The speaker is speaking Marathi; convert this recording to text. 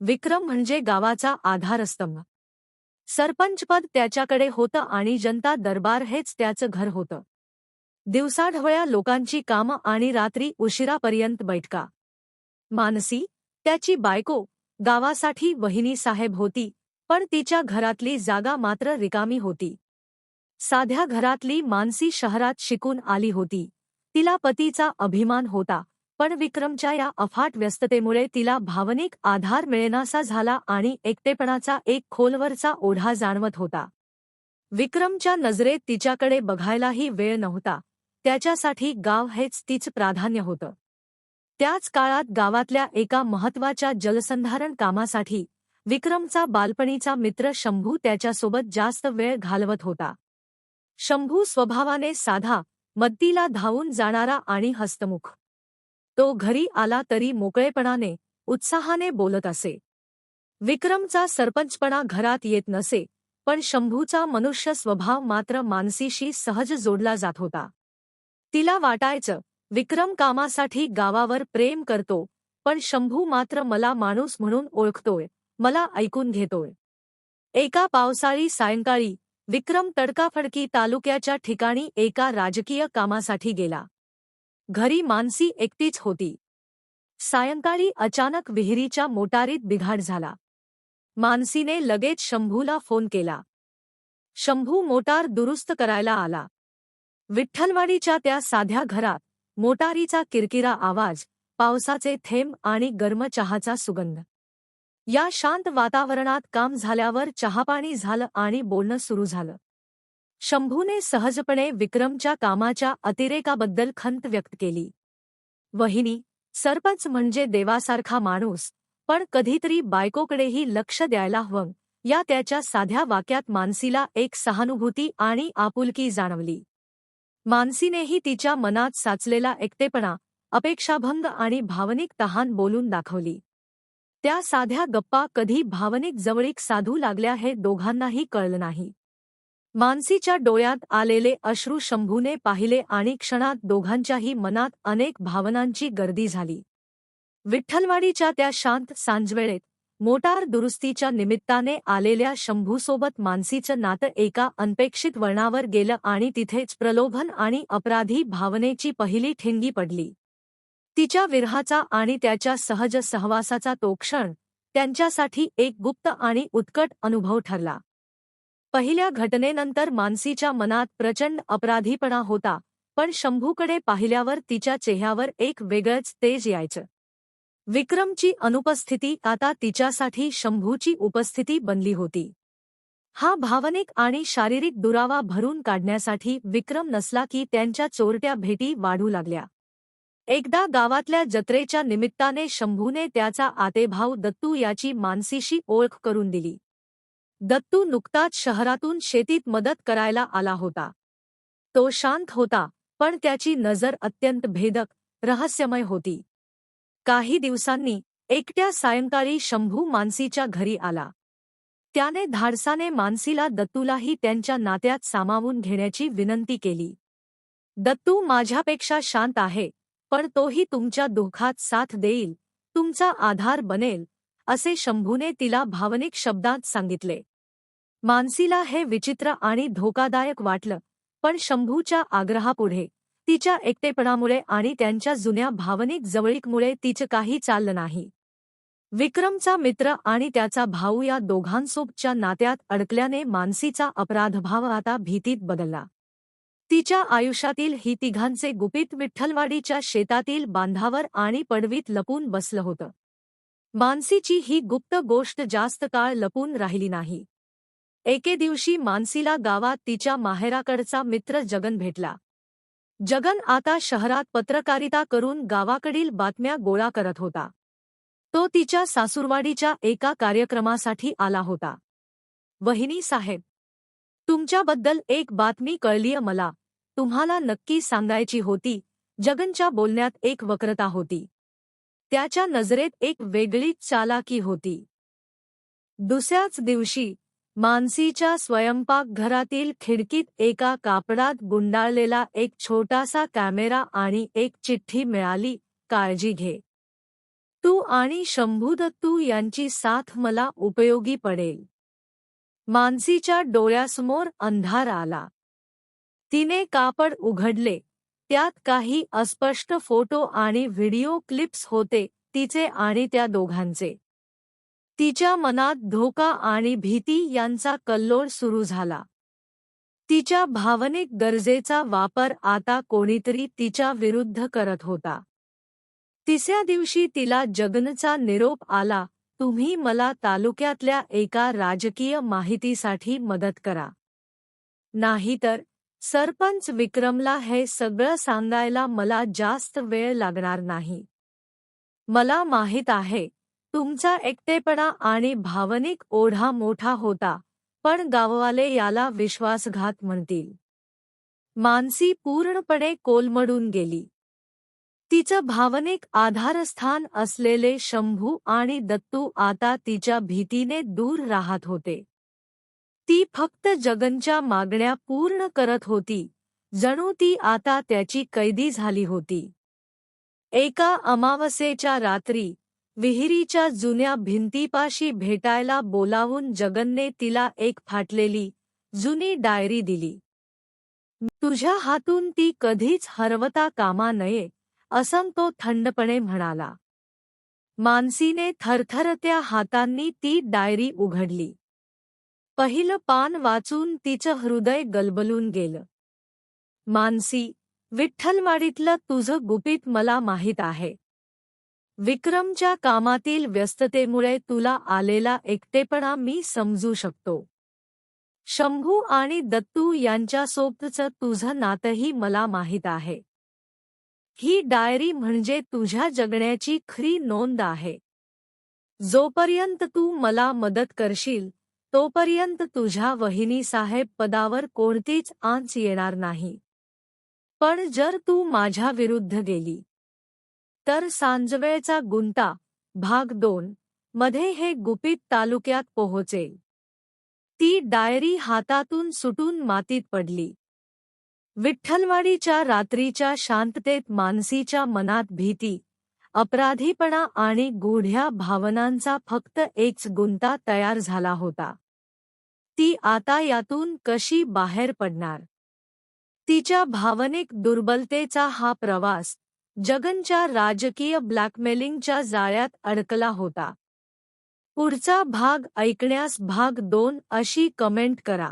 विक्रम म्हणजे गावाचा आधारस्तंभ. सरपंचपद त्याच्याकडे होतं आणि जनता दरबार हेच त्याचं घर होतं. दिवसाढवळ्या लोकांची कामं आणि रात्री उशिरापर्यंत बैठका. मानसी त्याची बायको गावासाठी वहिनी साहेब होती पण तिच्या घरातली जागा मात्र रिकामी होती. साध्या घरातली मानसी शहरात शिकून आली होती. तिला पतीचा अभिमान होता. पण विक्रमच्या या अफाट व्यस्ततेमुळे तिला भावनिक आधार मिळेनासा झाला आणि एकटेपणाचा एक खोलवरचा ओढा जाणवत होता. विक्रमच्या नजरेत तिच्याकडे बघायलाही वेळ नव्हता. त्याच्यासाठी गाव हेच तीच प्राधान्य होतं. त्याच काळात गावातल्या एका महत्त्वाच्या जलसंधारण कामासाठी विक्रमचा बालपणीचा मित्र शंभू त्याच्यासोबत जास्त वेळ घालवत होता. शंभू स्वभावाने साधा मद्दीला धावून जाणारा आणि हस्तमुख. तो घरी आला तरी मोकळेपणाने उत्साहाने बोलत असे. विक्रमचा सरपंचपणा घरात येत नसे पण शंभूचा मनुष्य स्वभाव मात्र मानसीशी सहज जोडला जात होता. तिला वाटायचं विक्रम कामासाठी गावावर प्रेम करतो पण शंभू मात्र मला माणूस म्हणून ओळखतोय मला ऐकून घेतोय. एका पावसाळी सायंकाळी विक्रम तडकाफडकी तालुक्याच्या ठिकाणी एका राजकीय कामासाठी गेला. घरी मानसी एकटीच होती. सायंकाळी अचानक विहिरीच्या मोटारीत बिघाड झाला. मानसीने लगेच शंभूला फोन केला. शंभू मोटार दुरुस्त करायला आला. विठ्ठलवाडीच्या त्या साध्या घरात मोटारीचा किरकिरा आवाज पावसाचे थेंब आणि गर्म चहाचा सुगंध. या शांत वातावरणात काम झाल्यावर चहापाणी झालं आणि बोलणं सुरू झालं. शंभूने सहजपणे विक्रमच्या कामाच्या अतिरेकाबद्दल खंत व्यक्त केली. वहिनी सरपंच म्हणजे देवासारखा माणूस पण कधीतरी बायकोकडेही लक्ष द्यायला हवं या त्याच्या साध्या वाक्यात मानसीला एक सहानुभूती आणि आपुलकी जाणवली. मानसीनेही तिच्या मनात साचलेला एकटेपणा अपेक्षाभंग आणि भावनिक तहान बोलून दाखवली. त्या साध्या गप्पा कधी भावनिक जवळीक साधू लागल्या हे दोघांनाही कळलं नाही. मानसीच्या डोळ्यात आलेले अश्रू शंभूने पाहिले आणि क्षणात दोघांच्याही मनात अनेक भावनांची गर्दी झाली. विठ्ठलवाडीच्या त्या शांत सांजवेळेत मोटार दुरुस्तीच्या निमित्ताने आलेल्या शंभूसोबत मानसीचं नातं एका अनपेक्षित वळणावर गेलं आणि तिथेच प्रलोभन आणि अपराधी भावनेची पहिली ठिणगी पडली. तिच्या विरहाचा आणि त्याच्या सहज सहवासाचा तो क्षण त्यांच्यासाठी एक गुप्त आणि उत्कट अनुभव ठरला. पहिल्या घटनेनंतर मानसीच्या मनात प्रचंड अपराधीपणा होता पण शंभूकडे पाहिल्यावर तिच्या चेहऱ्यावर एक वेगळंच तेज यायचं. विक्रमची अनुपस्थिती आता तिच्यासाठी शंभूची उपस्थिती बनली होती. हा भावनिक आणि शारीरिक दुरावा भरून काढण्यासाठी विक्रम नसला की त्यांच्या चोरट्या भेटी वाढू लागल्या. एकदा गावातल्या जत्रेच्या निमित्ताने शंभूने त्याचा आतेभाव दत्तू याची मानसीशी ओळख करून दिली. दत्तू नुकताच शहरातून शेतीत मदत करायला आला होता. तो शांत होता पण त्याची नजर अत्यंत भेदक रहस्यमय होती. काही दिवसांनी एकट्या सायंकाळी शंभू मानसीच्या घरी आला. त्याने धाडसाने मानसीला दत्तूलाही त्यांच्या नात्यात सामावून घेण्याची विनंती केली. दत्तू माझ्यापेक्षा शांत आहे पण तोही तुमच्या दुःखात साथ देईल तुमचा आधार बनेल असे शंभूने तिला भावनिक शब्दात सांगितले. मानसीला हे विचित्र आणि धोकादायक वाटलं पण शंभूच्या आग्रहापुढे तिच्या एकटेपणामुळे आणि त्यांच्या जुन्या भावनिक जवळीकमुळे तिचं काही चाललं नाही. विक्रमचा मित्र आणि त्याचा भाऊ या दोघांसोबतच्या नात्यात अडकल्याने मानसीचा अपराधभाव आता भीतीत बदलला. तिच्या आयुष्यातील ही तिघांचे गुपित विठ्ठलवाडीच्या शेतातील बांधावर आणि पडवीत लपून बसलं होतं. मानसीची ही गुप्त गोष्ट जास्त काळ लपून राहिली नाही. एके दिवशी मानसीला गावात तिच्या माहेराकडचा मित्र जगन भेटला. जगन आता शहरात पत्रकारिता करून गावाकडील बातम्या गोळा करत होता. तो तिच्या सासूरवाडीच्या एका कार्यक्रमासाठी आला होता. वहिनी साहेब तुमच्याबद्दल एक बातमी कळलीय मला. तुम्हाला नक्की सांगायची होती. जगनच्या बोलण्यात एक वक्रता होती. त्याच्या नजरेत एक वेगळीच चालाकी होती. दुसऱ्याच दिवशी मानसीच्या स्वयंपाकघरातील खिडकीत एका कापडात गुंडाळलेला एक छोटासा कॅमेरा आणि एक चिठ्ठी मिळाली काळजी घे. तू आणि शंभूदत्तू यांची साथ मला उपयोगी पडेल. मानसीच्या डोळ्यासमोर अंधार आला. तिने कापड उघडले त्यात काही अस्पष्ट फोटो आणि व्हिडिओ क्लिप्स होते तिचे आणि त्या दोघांचे. तिच्या मनात धोका आणि भीती यांचा कल्लोळ सुरू झाला. तिच्या भावनिक गरजेचा वापर आता कोणीतरी तिच्या विरुद्ध करत होता. तिसऱ्या दिवशी तिला जगनचा निरोप आला तुम्ही मला तालुक्यातल्या एका राजकीय माहितीसाठी मदत करा. नाहीतर सरपंच विक्रमला हे सगळं सांगायला मला जास्त वेळ लागणार नाही. मला माहीत आहे तुमचा एकटेपणा आणि भावनिक ओढा मोठा होता पण गाववाले याला विश्वासघात म्हणतील. मानसी पूर्णपणे कोलमडून गेली. तिचं भावनिक आधारस्थान असलेले शंभू आणि दत्तू आता तिच्या भीतीने दूर राहत होते. ती फक्त जगनच्या मागण्या पूर्ण करत होती. जणू ती आता त्याची कैदी झाली होती. एका अमावस्येच्या रात्री विहिरीच्या जुन्या भिंतीपाशी भेटायला बोलावून जगनने तिला एक फाटलेली जुनी डायरी दिली. तुझ्या हातून ती कधीच हरवता कामा नये असं तो थंडपणे म्हणाला. मानसीने थरथरत्या हातांनी ती डायरी उघडली. पहिलं पान वाचून तिचं हृदय गलबलून गेलं. मानसी विठ्ठलवाडीतलं तुझं गुपित मला माहीत आहे. विक्रमच्या कामातील व्यस्ततेमुळे तुला आलेला एकटेपणा मी समजू शकतो. शंभू आणि दत्तू यांच्यासोबतचं तुझं नातंही मला माहीत आहे. ही डायरी म्हणजे तुझ्या जगण्याची खरी नोंद आहे. जोपर्यंत तू मला मदत करशील तोपर्यंत तुझ्या वहिनीसाहेब पदावर कोणतीच आंच येणार नाही. पण जर तू माझ्या विरुद्ध गेली तर सांजवेळचा गुंता भाग दोन मध्ये हे गुपित तालुक्यात पोहोचेल. ती डायरी हातातून सुटून मातीत पडली. विठ्ठलवाडीच्या रात्रीच्या शांततेत मानसीच्या मनात भीती अपराधीपणा आणि गुढ्या भावनांचा फक्त एकच गुंता तयार झाला होता. ती आता यातून कशी बाहेर पडणार? तिच्या भावनिक दुर्बलतेचा हा प्रवास जगनच्या राजकीय ब्लॅकमेलिंगच्या जाळ्यात अडकला होता. पुढचा भाग ऐकण्यास भाग दोन अशी कमेंट करा.